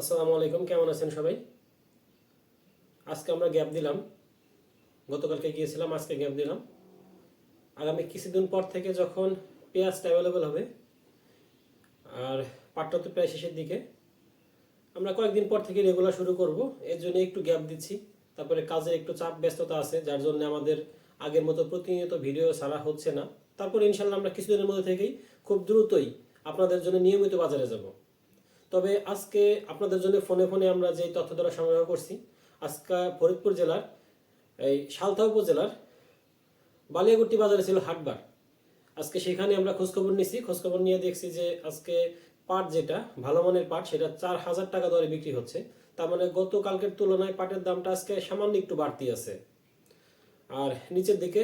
আসসালামু আলাইকুম, কেমন আছেন সবাই? আজকে আমরা গ্যাপ দিলাম। গতকালকে গিয়েছিলাম, আজকে গ্যাপ দিলাম। আগামী কিছুদিন পর থেকে যখন পেঁয়াজটা অ্যাভেলেবেল হবে, আর পাটটা তো প্রায় শেষের দিকে, আমরা কয়েকদিন পর থেকে রেগুলার শুরু করব। এর জন্য একটু গ্যাপ দিচ্ছি। তারপরে কাজের একটু চাপ, ব্যস্ততা আছে, যার জন্য আমাদের আগের মতো প্রতিনিয়ত ভিডিও ছাড়া হচ্ছে না। তারপরে ইনশাল্লাহ আমরা কিছুদিনের মধ্যে থেকেই খুব দ্রুতই আপনাদের জন্য নিয়মিত বাজারে যাব। তবে আজকে আপনাদের জন্য ফোনে ফোনে আমরা যে তথ্য দ্বারা সংগ্রহ করছি, আজকে ফরিদপুর জেলার, এই সালথা উপজেলার বালিয়াগুট্টি বাজারে ছিল হাটবার। আজকে সেখানে আমরা খোঁজখবর নিছি। খোঁজখবর নিয়ে দেখছি যে আজকে পাট যেটা, ভালো মানের পাট, সেটা চার হাজার টাকা দরে বিক্রি হচ্ছে। তার মানে গতকালকের তুলনায় পাটের দামটা আজকে সামান্য একটু বাড়তি আছে। আর নিচের দিকে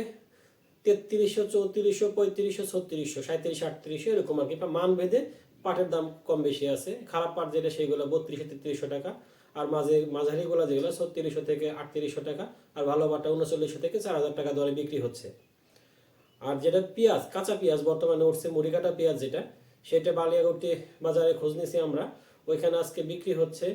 তেত্রিশশো চৌত্রিশশো পঁয়ত্রিশশো ছত্রিশশো সাঁত্রিশশো আটত্রিশশো এরকম আর কি, মান ভেদে পাটের দাম কম বেশি আছে। খারাপ পাট যেটা সেগুলো বত্রিশশো, তেত্রিশশো টাকা। আর মাঝে, মাঝারিগুলো যেগুলো, ছত্রিশশো থেকে আটত্রিশশো টাকা। আর ভালো পাটটা উনচল্লিশশো থেকে চার হাজার টাকা দরে বিক্রি হচ্ছে। আর যেটা পেঁয়াজ, কাঁচা পেঁয়াজ, বর্তমানে উঠছে মুড়ি কাটা পেঁয়াজ যেটা, সেটা বালিয়াগুটি বাজারে খোঁজ নিয়েছি আমরা। ওইখানে আজকে বিক্রি হচ্ছে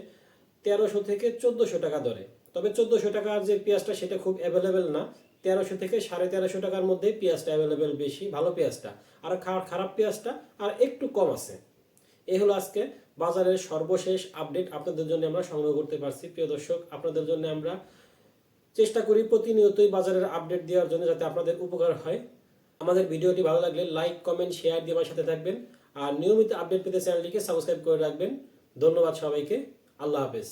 তেরোশো থেকে চোদ্দোশো টাকা দরে। তবে চোদ্দোশো টাকার যে পেঁয়াজটা, সেটা খুব অ্যাভেলেবেল না। তেরোশো থেকে সাড়ে তেরোশো টাকার মধ্যে পেঁয়াজটা অ্যাভেলেবেল বেশি, ভালো পেঁয়াজটা। আর খারাপ পেঁয়াজটা আর একটু কম আছে। এই হলো আজকে বাজারের সর্বশেষ আপডেট আপনাদের জন্য আমরা সংগ্রহ করতে পারছি। প্রিয় দর্শক, আপনাদের জন্য আমরা চেষ্টা করি প্রতিনিয়তই বাজারের আপডেট দেওয়ার জন্য যাতে আপনাদের উপকার হয়। আমাদের ভিডিওটি ভালো লাগলে লাইক, কমেন্ট, শেয়ার দিয়ে আমার সাথে থাকবেন আর নিয়মিত আপডেট পেতে চ্যানেলটিকে সাবস্ক্রাইব করে রাখবেন। ধন্যবাদ সবাইকে। আল্লাহ হাফেজ।